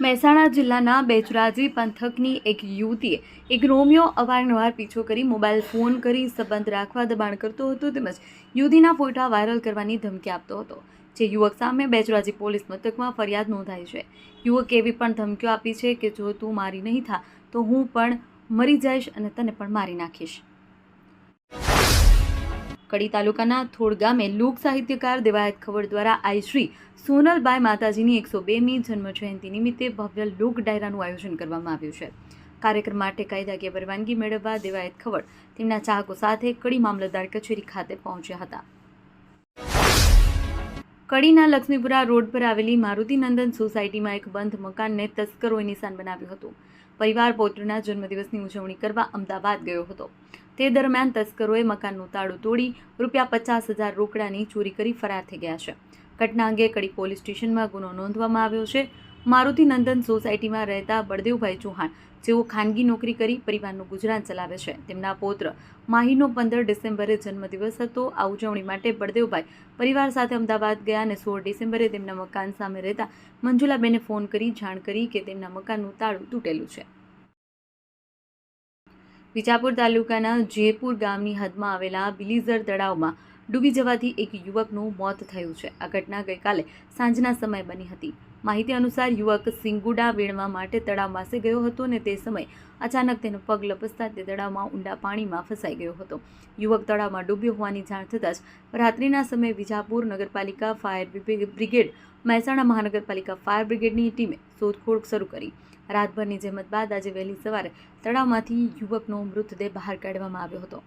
મહેસાણા જિલ્લાના બેચરાજી પંથકની એક યુવતીએ એક રોમિયો અવારનવાર પીછો કરી મોબાઈલ ફોન કરી સંબંધ રાખવા દબાણ કરતો હતો તેમજ યુવતીના ફોટા વાયરલ કરવાની ધમકી આપતો હતો. જે યુવક સામે બેચરાજી પોલીસ મથકમાં ફરિયાદ નોંધાઈ છે. યુવકે એવી પણ ધમકીઓ આપી છે કે જો તું મારી નહીં થા તો હું પણ મરી જઈશ અને તને પણ મારી નાખીશ. કડી તાલુકાના થોડ ગામે લોક સાહિત્યકાર દેવાયત ખબર દ્વારા આઈશ્રી સોનલબાઈ માતાજીની એકસો બેમી જન્મ જયંતિ નિમિત્તે ભવ્ય લોક ડાયરાનું આયોજન કરવામાં આવ્યું છે. કાર્યક્રમ માટે કાયદાકીય પરવાનગી મેળવવા દેવાયત ખબર તેમના ચાહકો સાથે કડી મામલતદાર કચેરી ખાતે પહોંચ્યા હતા. કડીના લક્ષ્મીપુરા રોડ પર આવેલી મારુતિ નંદન સોસાયટીમાં એક બંધ મકાનને તસ્કરોએ નિશાન બનાવ્યું હતું. પરિવાર પૌત્રના જન્મદિવસની ઉજવણી કરવા અમદાવાદ ગયો હતો. તે દરમિયાન તસ્કરોએ મકાનનું તાળું તોડી રૂપિયા પચાસ હજાર રોકડાની ચોરી કરી ફરાર થઈ ગયા છે. ઘટના અંગે કડી પોલીસ સ્ટેશનમાં ગુનો નોંધવામાં આવ્યો છે. મારુતિ નંદન સોસાયટીમાં રહેતા બળદેવભાઈ ચૌહાણ, જેઓ ખાનગી નોકરી કરી પરિવારનું ગુજરાન ચલાવે છે. તેમના પૌત્ર માહીનો પંદર ડિસેમ્બરે જન્મદિવસ હતો. આ ઉજવણી માટે બળદેવભાઈ પરિવાર સાથે અમદાવાદ ગયા અને સોળ ડિસેમ્બરે તેમના મકાન સામે રહેતા મંજુલાબેને ફોન કરી જાણ કરી કે તેમના મકાનનું તાળું તૂટેલું છે. વિજાપુર તાલુકાના જયપુર ગામની હદમાં આવેલા બિલીઝર તળાવમાં ડૂબી જવાથી એક યુવકનું મોત થયું છે. આ ઘટના ગઈકાલે સાંજના સમયે બની હતી. માહિતી અનુસાર યુવક સિંગુડા વીણવા માટે તળાવ પાસે ગયો હતો અને તે સમયે અચાનક તેનો પગ લપસતા તે તળાવમાં ઊંડા પાણીમાં ફસાઈ ગયો હતો. યુવક તળાવમાં ડૂબ્યો હોવાની જાણ થતાં જ રાત્રિના સમયે વિજાપુર નગરપાલિકા ફાયર બ્રિગેડ, મહેસાણા મહાનગરપાલિકા ફાયર બ્રિગેડની ટીમે શોધખોળ શરૂ કરી. રાતભરની જહેમત બાદ આજે વહેલી સવારે તળાવમાંથી યુવકનો મૃતદેહ બહાર કાઢવામાં આવ્યો હતો.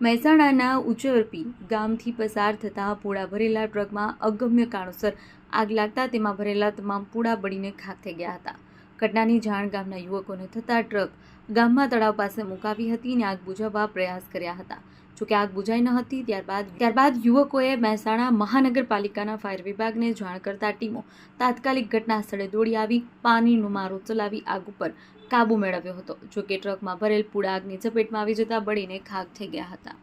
મહેસાણાના ઉચરપી ગામથી પસાર થતા પૂળા ભરેલા ટ્રકમાં અગમ્ય કારણોસર આગ લાગતા તેમાં ભરેલા તમામ પૂળા બળીને ખાક થઈ ગયા હતા. ઘટનાની જાણ ગામના યુવકોને થતાં ટ્રક ગામમાં તળાવ પાસે મુકાવી હતી અને આગ બુઝાવવા પ્રયાસ કર્યા હતા. જોકે આગ બુઝાઈ ન હતી. ત્યારબાદ ત્યારબાદ યુવકોએ મહેસાણા મહાનગરપાલિકાના ફાયર વિભાગને જાણ કરતા ટીમો તાત્કાલિક ઘટના સ્થળે દોડી આવી, પાણીનો મારો ચલાવી આગ ઉપર કાબુ મેળવ્યો હતો. જોકે ટ્રકમાં ભરેલ પૂળા આગની ઝપેટમાં આવી જતા બળીને ખાક થઈ ગયા હતા.